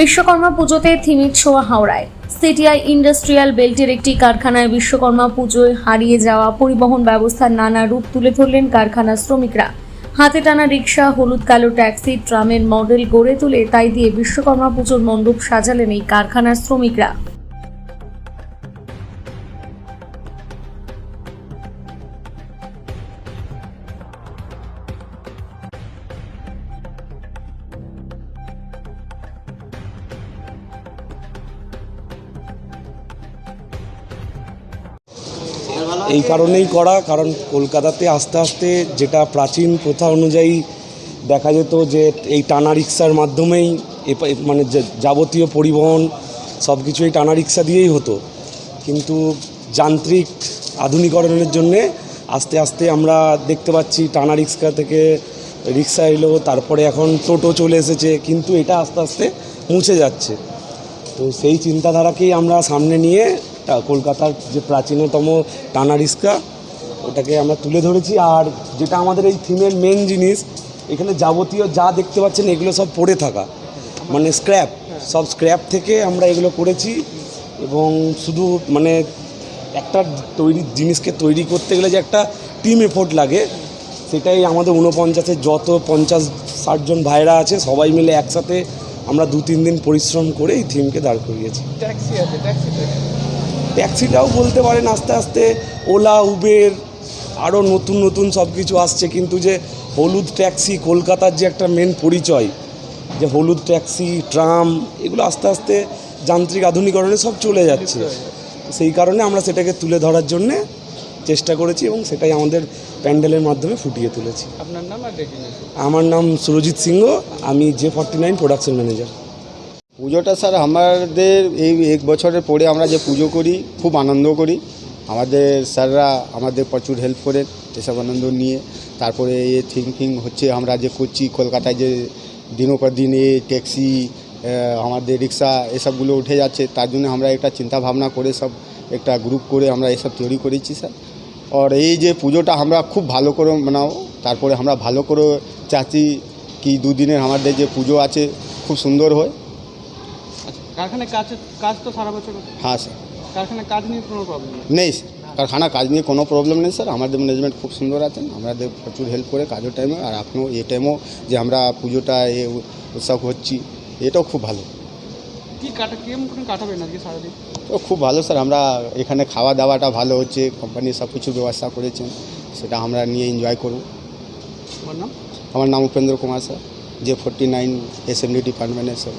বিশ্বকর্মা পুজোতে থিমির ছোঁয়া হাওড়ায়। সিটিআই ইন্ডাস্ট্রিয়াল বেল্টের একটি কারখানায় বিশ্বকর্মা পুজোয় হারিয়ে যাওয়া পরিবহন ব্যবস্থার নানা রূপ তুলে ধরলেন কারখানার শ্রমিকরা। হাতে টানা রিক্সা হলুদ কালো ট্যাক্সি, ট্রামের মডেল গড়ে তুলে তাই দিয়ে বিশ্বকর্মা পুজোর মণ্ডপ সাজালেন এই কারখানার শ্রমিকরা। এই কারণেই করা, কারণ কলকাতাতে আস্তে আস্তে যেটা প্রাচীন প্রথা অনুযায়ী দেখা যেত যে এই টানা রিক্সার মাধ্যমেই মানে যাবতীয় পরিবহন সব কিছু এই টানা রিক্সা দিয়েই হতো। কিন্তু যান্ত্রিক আধুনিকরণের জন্যে আস্তে আস্তে আমরা দেখতে পাচ্ছি টানা রিক্সা থেকে রিক্সা এলো, তারপরে এখন টোটো চলে এসেছে, কিন্তু এটা আস্তে আস্তে মুছে যাচ্ছে। তো সেই চিন্তাধারাকেই আমরা সামনে নিয়ে কলকাতার যে প্রাচীনতম টানা রিস্কা ওটাকে আমরা তুলে ধরেছি। আর যেটা আমাদের এই থিমের মেন জিনিস, এখানে যাবতীয় যা দেখতে পাচ্ছেন, এগুলো সব পড়ে থাকা। মানে স্ক্র্যাপ সব স্ক্র্যাপ থেকে আমরা এগুলো করেছি। এবং শুধু মানে একটা তৈরি জিনিসকে তৈরি করতে গেলে যে একটা টিম এফোর্ট লাগে, সেটাই আমাদের ঊনপঞ্চাশের যত পঞ্চাশ ষাটজন ভাইরা আছে, সবাই মিলে একসাথে আমরা দু তিন দিন পরিশ্রম করে এই থিমকে দাঁড় করিয়েছি। ট্যাক্সি আছে ট্যাক্সি ট্যাক্সিটাও বলতে পারেন আস্তে আস্তে ওলা উবের আরও নতুন নতুন সব কিছু আসছে। কিন্তু যে হলুদ ট্যাক্সি কলকাতার যে একটা মেন পরিচয় যে হলুদ ট্যাক্সি ট্রাম এগুলো আস্তে আস্তে যান্ত্রিক আধুনিকরণে সব চলে যাচ্ছে। সেই কারণে আমরা সেটাকে তুলে ধরার জন্যে চেষ্টা করেছি এবং সেটাই আমাদের প্যান্ডেলের মাধ্যমে ফুটিয়ে তুলেছি। আপনার নাম আর আমার নাম সুরজিৎ সিংহ আমি J forty nine production manager পুজোটা স্যার আমাদের এই এক বছরের পরে আমরা যে পুজো করি, খুব আনন্দ করি। আমাদের স্যাররা আমাদের প্রচুর হেল্প করেন এসব আনন্দ নিয়ে। তারপরে এ থিঙ্কিং হচ্ছে আমরা যে করছি, কলকাতায় যে দিনের পর দিন এ ট্যাক্সি আমাদের রিক্সা এসবগুলো উঠে যাচ্ছে। তার জন্য আমরা একটা চিন্তা ভাবনা করে সব একটা গ্রুপ করে আমরা এসব তৈরি করেছি স্যার। আর এই যে পুজোটা আমরা খুব ভালো করে মানাবো তারপরে আমরা ভালো করে চাচ্ছি কি দুদিনের আমাদের যে পুজো আছে, খুব সুন্দর হয়। কারখানায় কাজ কাজ তো সারা বছর হ্যাঁ স্যার। কারখানায় কাজ নিয়ে কোনো প্রবলেম নেই? স্যার। কারখানা কাজ নিয়ে কোনো প্রবলেম নেই স্যার। আমাদের ম্যানেজমেন্ট খুব সুন্দর আছেন। আমাদের প্রচুর হেল্প করে কাজের টাইমে আর এখনও এই টাইমেও যে আমরা পুজোটা এ উৎসব হচ্ছি এটাও খুব ভালো। কি কাটা কেমন কাটাবেন আজকে সারাদিন? তো খুব ভালো স্যার। আমরা এখানে খাওয়া দাওয়াটা ভালো হচ্ছে কোম্পানি সব কিছু ব্যবস্থা করেছেন। সেটা আমরা নিয়ে এনজয় করব। আমার নাম? আমার নাম উপেন্দ্র কুমার স্যার। যে ফোরটি নাইন এসএমডি ডিপার্টমেন্টের স্যার।